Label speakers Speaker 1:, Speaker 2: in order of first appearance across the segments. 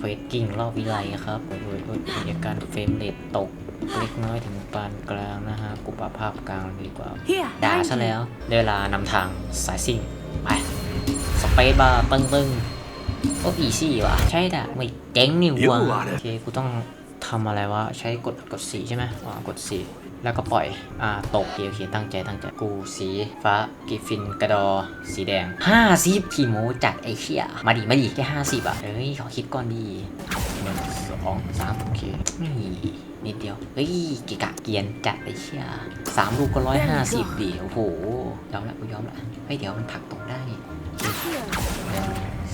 Speaker 1: เฟสกิ้งรอบวิไลครับ โอ้ยโอ้ยโอ้ยมีอาการเฟรมเรทตกเล็กน้อยถึงปานกลางนะฮะกูปรับภาพกลางเลยดีกว่า
Speaker 2: Here,
Speaker 1: ด่า
Speaker 2: thank
Speaker 1: ซะ
Speaker 2: you.
Speaker 1: แล้วได้เวลานำทางสายซิ่ง ไป สเปซบาร์ตึงตึงโอ้อีซี่ว่ะ ใช่ด่ะไม่เจ๋งนี่
Speaker 3: You
Speaker 1: วะ
Speaker 3: want it
Speaker 1: โอเคกูต้อง ทำอะไรวะ ใช้กดกดสีใช่ไหมอ่ากดสี แล้วก็ปล่อย อ่า ตกโอเคโอเคตั้งใจตั้งใจ กูสีฟ้ากิฟฟินกระดอ สีแดงห้าสิบขี่โมจัดไอ้เชี่ยมาดิมาดิแค่ห้าสิบอะเฮ้ย ขอคิดก่อนดีหนึ่งสองสามโอเคนี่นิดเดียว เฮ้ยกิกะเกียนจัดไอ้เชี่ยสามลูกก็ร้อยห้าสิบดิโอ้โหยอมละกูยอมละเฮ้ยเดี๋ยวมันผลักตกได้หนึ่ง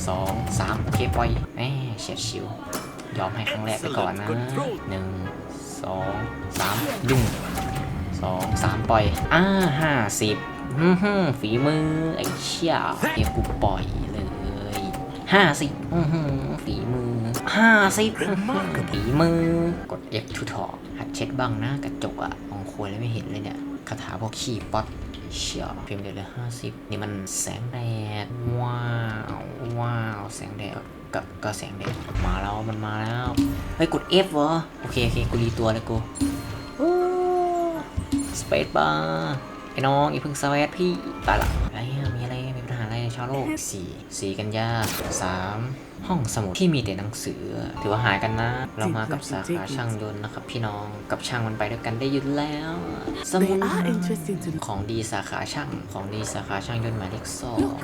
Speaker 1: สองสามโอเคปล่อยแหมเฉียดชิว ยอมให้ครั้งแรกไปก่อนนะหนึ่งสองสามดึงสองสามปล่อย อ่าห้าสิบอื้อหือฝีมือ ไอ้เชี่ยเดี๋ยวกูปล่อยเลยห้าสิบอื้อหือฝีมือห้าสิบอื้อหือฝีมือ กด F to talk หัดเช็ดบ้างนะ กระจกอะมองควรแล้วไม่เห็นเลยเนี่ยคาถาพวกขี้ป๊อตเชียวพิมพ์เดือนละห้าสิบนี่มันแสงแดด ว้าว ว้าว แสงแดด กับก็แสงแดดมาแล้วมันมาแล้วเฮ้ยกด F เหรอโอเคโอเคกูรีตัวเลยกูสเปซบาร์ไอ้น้องอีพึ่งสวัสดพี่ตายละอะไรอะมีอะไรมีปัญหาอะไรชาวโลกสี่สี่กันยาสามห้องสมุดที่มีแต่หนังสือ ถือว่าหายกันนะ เรามากับสาขาช่างยนต์นะครับ พี่น้องกับช่างมันไปด้วยกันได้อยุ่แล้ว สมุ
Speaker 2: They
Speaker 1: ด
Speaker 2: are interesting to
Speaker 1: ของดีสาขาช่างของดีสาขาช่างยนต์หมายเลขสอง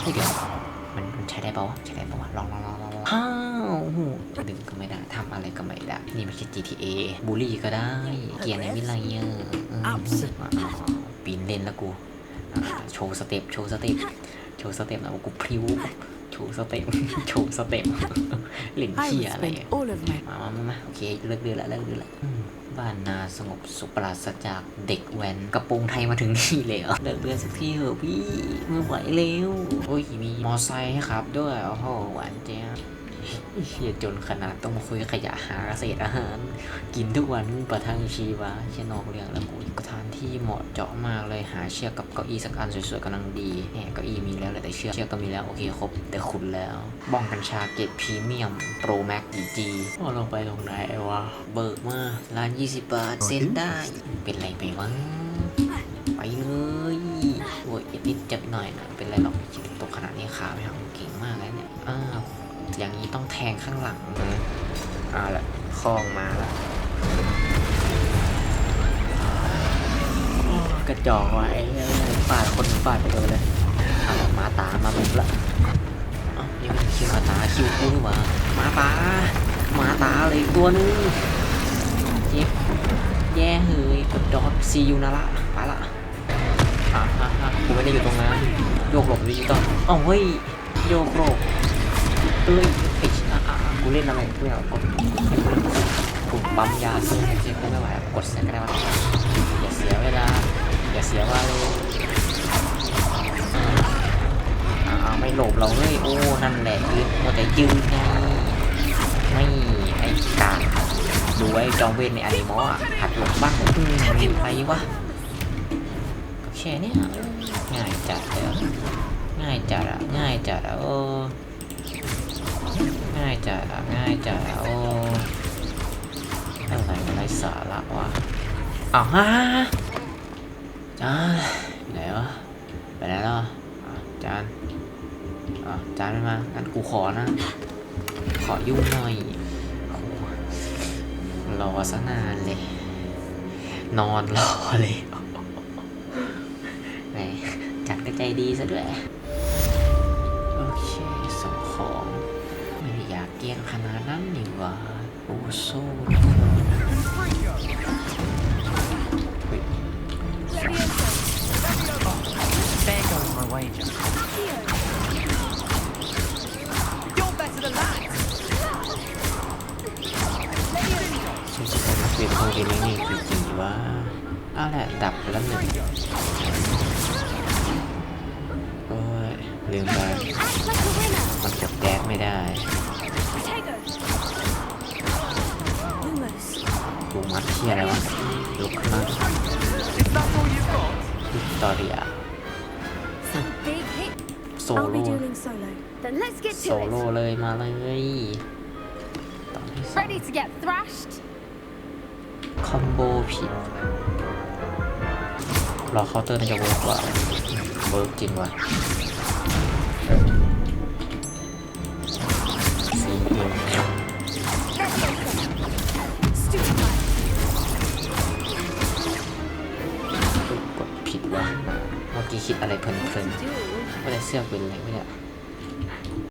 Speaker 1: เฮ้ยเดี๋ยว มันมันใช้ได้ปะวะใช้ได้ปะวะลองลองลองลองลองอ้าวโอ้โหดึงก็ไม่ได้ทำอะไรก็ไม่ได้ นี่ไม่ใช่ GTA บูลลี่ก็ได้ เกียร์ในวิไลเออร์เออ
Speaker 2: Absolutely
Speaker 1: อ่าปีนเล่นแล้วกูอ่าโชว์สเต็ปโชว์สเต็ปโชว์สเต็ปนะว่ากูพริ้วโชว์สเต็ปโชว์สเต็ปเล่น
Speaker 2: I
Speaker 1: เที่
Speaker 2: will
Speaker 1: ยอะไร
Speaker 2: spend
Speaker 1: อะ
Speaker 2: all of my
Speaker 1: มามามามาโอเค เลิกเดือนละเลิกเดือนละอืม บ้านนาสงบสุขปราศจากเด็กแว้นกระโปรงไทยมาถึงนี่เลยเหรอเลิกเรือนสักทีเถอะพี่ไม่ไหวแล้วโอ้ยมีมอไซค์ให้ขับด้วยโอ้โหหวานเจี๊ยบ เฮียจนขนาดต้องมาคุยขยะหาเศษอาหาร กินทุกวันประทังชีวะเชนนอกเรื่องแล้วกูสถานที่เหมาะเจาะมากเลยหาเชือกกับเก้าอี้สักอันสวยๆกำลังดีแหมเก้าอี้มีแล้วแต่เชือกเชือกก็มีแล้วโอเคครบแต่ขุนแล้วบ้องกัญชาเกรดพรีเมียมโปรแม็กดีจีพอลงไปตรงไหนวะเบิกมาร้าน20บาทเซ็นได้เป็นไรไปวะไปเลยโอ้ยนิดเจ็บหน่อยนะเป็นไรหรอกตกขนาดนี้ขาไม่หักเก่งมากแล้วเนี่ยอ้าว อย่างนี้ต้องแทงข้างหลังนะเอ่าละคลองมาละกระจอกว่ะไอ้เหี้ยฟาดคนฟาดไปเลยเลยเอาละมาตามาบุกละเอ้ายังไม่คิวมาตาคิวกูนี่หว่ามาตามาตาเลยตัวนึงเจ็บแย่เฮ้ยกดดอทซียูนะละไปละอะอะอะกูไม่ได้อยู่ตรงนั้นโยกหลบดิจิตอลอ้าเฮ้ยโยกหลบ เอ้ยไอ้ชิอะอะอะกูเล่นอะไรกูอยากกดกูปั๊มยาซื้อเจ็บกูไม่ไหวอะกดเสร็ก็ได้วะอย่าเสียเวลาอย่าเสียว่าเลยอ่าอ่าไม่หลบเราเฮ้ยโอ้นั่นแหละยืนมัวแต่ยืนไงไม่ไอ้กาดูไอ้จอมเวนในอนิมออะหัดหลบบ้างอืมเห็นไปวะแค่นี้ง่ายจัดเลยอง่ายจัดอะง่ายจัดอะโอ้ ง่ายจัดอะง่ายจัดอะโอ้อะไรอะไรสาระวะอ้าวฮะจานไหนวะไปไหนแล้วอะจานอะจานไม่มางั้นกูขอนะ ขอยุ่งหน่อยรอซะนานเลย นอนรอเลยแหมจัดก็ใจดีซะด้วย โอเค ขนาดนั้นนี่ว่าโอ้โซ่เฮ้ย
Speaker 4: There goes my wager. You're better than that.
Speaker 1: ฉันจะต้องมาเปลี่ยนห้องเรียนนี่จริงๆว่าเอาแหละดับแล้วหนึ่งโอ้ยลืมไปมันกดแดดไม่ได้ มัดเที่ยอะไรวะลุกขึ้นมา
Speaker 4: Is that all you've got?
Speaker 1: วิกตอเรีย
Speaker 5: Big hit.
Speaker 1: ส
Speaker 2: I'll be
Speaker 1: โล่
Speaker 2: dueling solo.
Speaker 3: Then let's get
Speaker 1: โซ
Speaker 3: to
Speaker 1: โล่
Speaker 3: it.
Speaker 1: เลยมาเลยตอนที่สอง
Speaker 3: Ready to get thrashed?
Speaker 1: คอมโบผิดรอเคาน์เตอร์น่าจะเวิร์กกว่าเวิร์กจริงว่ะ คิดอะไรเพลินๆว่าจะเสื้อเป็นอะไรไม่เนี่ย